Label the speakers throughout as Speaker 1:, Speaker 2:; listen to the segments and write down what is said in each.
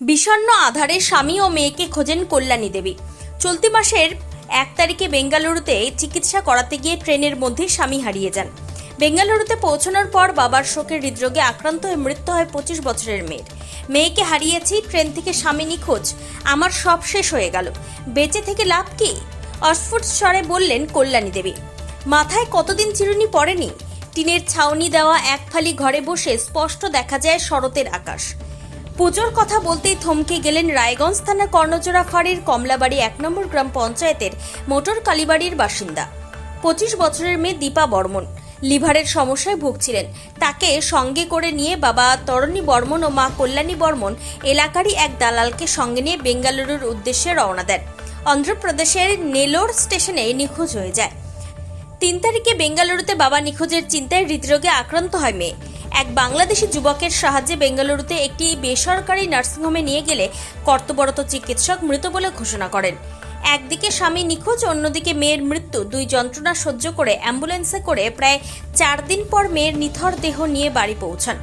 Speaker 1: বিষণ্ণ আধারে স্বামী ও মেয়েকে খোঁজেন কল্যাণী দেবী। চলতি মাসের এক তারিখে বেঙ্গালুরুতে চিকিৎসা করাতে গিয়ে ট্রেনের মধ্যে স্বামী হারিয়ে যান। বেঙ্গালুরুতে পৌঁছানোর পর বাবার শোকের হৃদরোগে আক্রান্ত হয়ে মৃত্যু হয় পঁচিশ বছরের মেয়ের। মেয়েকে হারিয়েছি, ট্রেন থেকে স্বামী নিখোঁজ আমার সব শেষ হয়ে গেল। বেঁচে থেকে লাভ কি? অস্ফুট স্বরে বললেন কল্যাণী দেবী। মাথায় কতদিন চিরুনি পড়েনি? টিনের ছাউনি দেওয়া এক ফালি ঘরে বসে স্পষ্ট দেখা যায় শরতের আকাশ। পুজোর কথা বলতেই থমকে গেলেন রায়গঞ্জ থানা কর্ণজোড়া ফাঁড়ির কমলাবাড়ি এক নম্বর গ্রাম পঞ্চায়েতের মোটর কালীবাড়ির বাসিন্দা। পঁচিশ বছরের মেয়ে দীপা বর্মন লিভারের সমস্যায় ভুগছিলেন। তাকে সঙ্গে করে নিয়ে বাবা তরণী বর্মন ও মা কল্যাণী বর্মন এলাকারই এক দালালকে সঙ্গে নিয়ে বেঙ্গালুরুর উদ্দেশ্যে রওনা দেন। অন্ধ্রপ্রদেশের নেলোর স্টেশনে নিখোঁজ হয়ে যায়। তিন তারিখে বেঙ্গালুরুতে বাবা নিখোঁজের চিন্তায় হৃদরোগে আক্রান্ত হয় মেয়ে। এক বাংলাদেশি যুবকের সাহায্যে বেঙ্গালুরুতে একটি বেসরকারি নার্সিংহোমে নিয়ে গেলে কর্তব্যরত চিকিৎসক মৃত বলে ঘোষণা করেন। একদিকে স্বামী নিখোঁজ, অন্যদিকে মেয়ের মৃত্যু। দুই যন্ত্রণা সহ্য করে অ্যাম্বুলেন্সে করে প্রায় চার দিন পর মেয়ের নিথর দেহ নিয়ে বাড়ি পৌঁছান।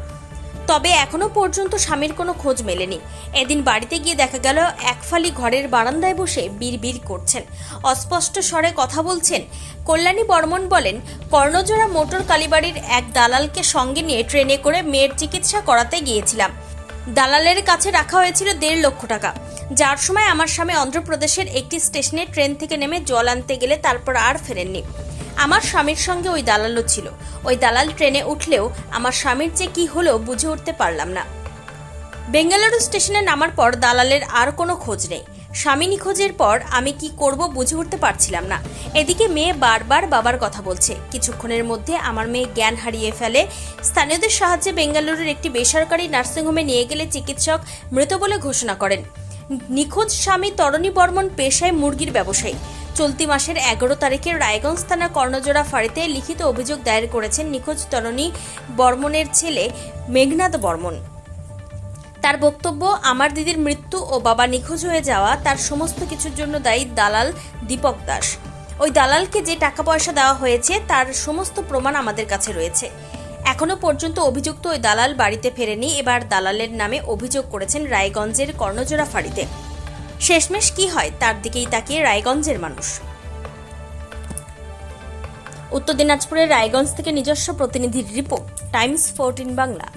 Speaker 1: তবে এখনও পর্যন্ত স্বামীর কোনো খোঁজ মেলেনি। এদিন বাড়িতে গিয়ে দেখা গেল, একফালি ঘরের বারান্দায় বসে বিড়বিড় করছেন। অস্পষ্ট স্বরে কথা বলছেন, কল্যাণী বর্মন বলেন, কর্ণজোড়া মোটর কালীবাড়ির এক দালালকে সঙ্গে নিয়ে ট্রেনে করে মেয়ের চিকিৎসা করাতে গিয়েছিলাম। দালালের কাছে রাখা হয়েছিল দেড় লক্ষ টাকা। যার সময় আমার স্বামী অন্ধ্রপ্রদেশের একটি স্টেশনে ট্রেন থেকে নেমে জল আনতে গেলে তারপর আর ফেরেননি। আমার স্বামীর সঙ্গে ওই দালালও ছিল। ওই দালাল ট্রেনে উঠলেও আমার স্বামীর যে কি হলো বুঝে উঠতে পারলাম না। বেঙ্গালুরু স্টেশনে নামার পর দালালের আর কোনো খোঁজ নেই। স্বামী নিখোঁজের পর আমি কি করব বুঝে উঠতে পারছিলাম না। এদিকে মেয়ে বারবার বাবার কথা বলছে। কিছুক্ষণের মধ্যে আমার মেয়ে জ্ঞান হারিয়ে ফেলে। স্থানীয়দের সাহায্যে বেঙ্গালুরুর একটি বেসরকারি নার্সিংহোমে নিয়ে গেলে চিকিৎসক মৃত বলে ঘোষণা করেন। নিখোঁজ স্বামী তরণী বর্মন পেশায় মুরগির ব্যবসায়ী। চলতি মাসের এগারো তারিখে রায়গঞ্জ থানা কর্ণজোড়া ফাঁড়িতে লিখিত অভিযোগ দায়ের করেছেন নিখোঁজ তরণী বর্মনের ছেলে মেঘনাথ বর্মন তার বক্তব্য, আমার দিদির মৃত্যু ও বাবা নিখোঁজ হয়ে যাওয়া, তার সমস্ত কিছুর জন্য দায়ী দালাল দীপক দাস। ওই দালালকে যে টাকা পয়সা দেওয়া হয়েছে, তার সমস্ত প্রমাণ আমাদের কাছে রয়েছে। এখনও পর্যন্ত অভিযুক্ত ওই দালাল বাড়িতে ফেরেনি। এবার দালালের নামে অভিযোগ করেছেন রায়গঞ্জের কর্ণজোড়া ফাঁড়িতে। শেষমেশ কি হয় তার দিকেই তাকিয়ে রায়গঞ্জের মানুষ। উত্তর দিনাজপুরের রায়গঞ্জ থেকে নিজস্ব প্রতিনিধির রিপোর্ট, টাইমস ফোরটিন বাংলা।